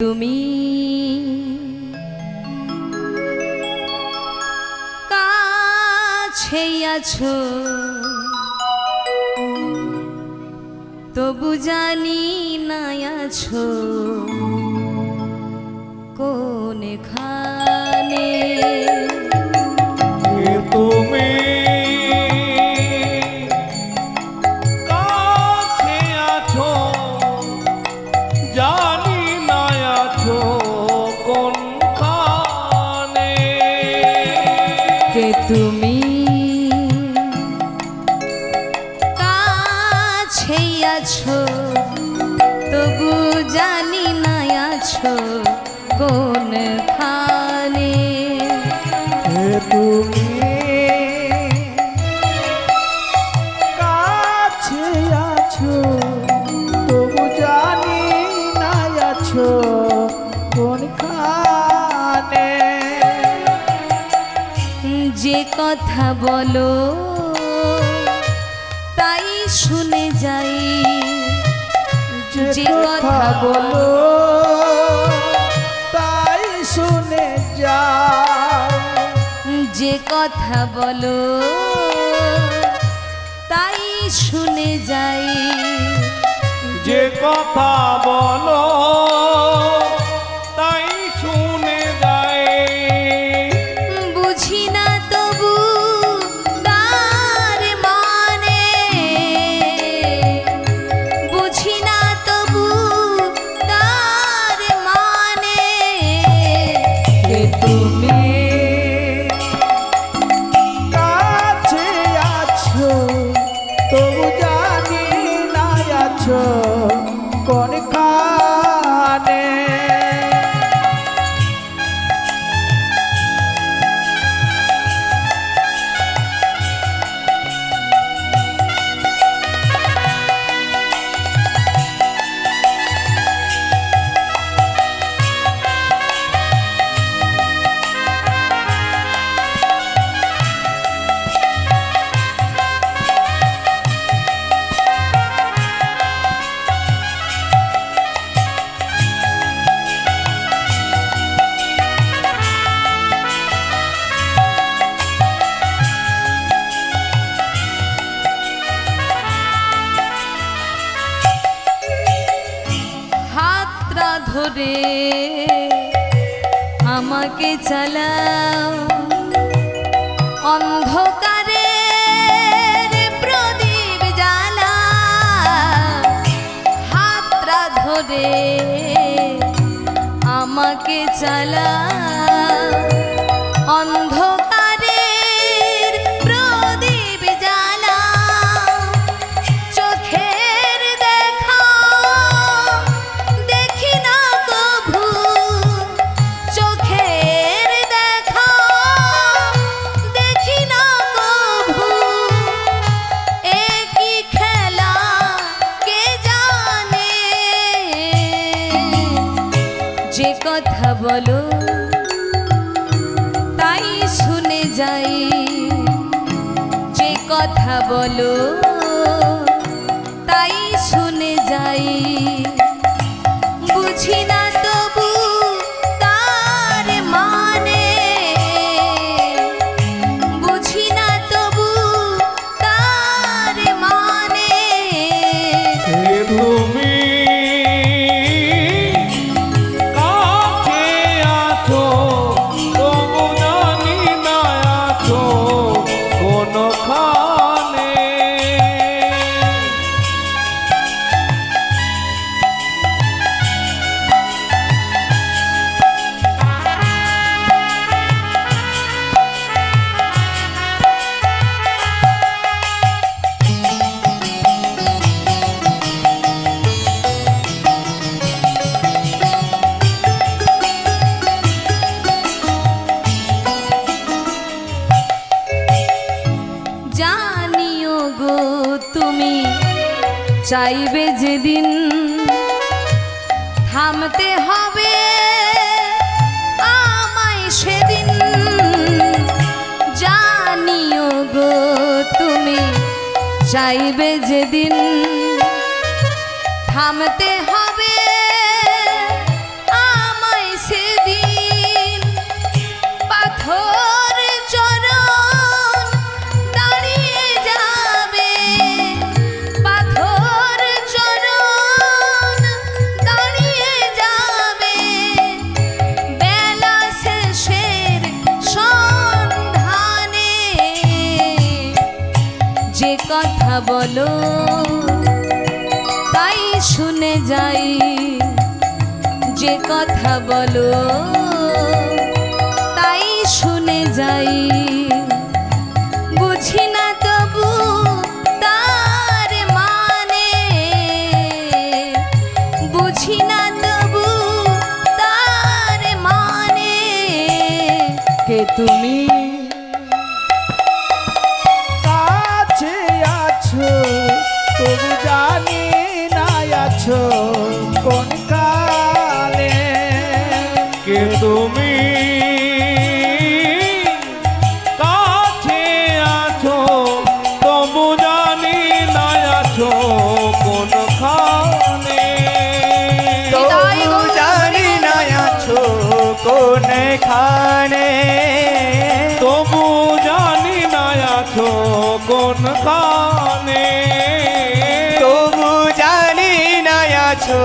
তুমি কাছে আছো তবু জানি না আছো কোনখানে? কে তুমি? কোনখানে কে তুমি কাছে আছো তবু জানি না আছো কোনখানে যে কথা বলো তাই শুনে যাই। যে কথা বলো কথা বলো। তাই শুনে যাই। যে কথা বলো আছো ধরে আমাকে চালাও। অন্ধকারে প্রদীপ জ্বালা। হাতরা ধরে আমাকে চালাও। কথা বলো। তাই শুনে যাই যে কথা বলো। তাই শুনে যাই। বুঝি না চাইবে যেদিন থামতে হবে আমায় সেদিন। জানিও গো তুমি চাইবে যেদিন থামতে হবে বলো। তাই শুনে যাই যে কথা বলো। তাই শুনে যাই। বুঝি না তবু তার মানে। বুঝি না তবু তার মানে। কে তুমি? কোনখানে তবু জানি না আছো কোন খানে তবু জানি না আছো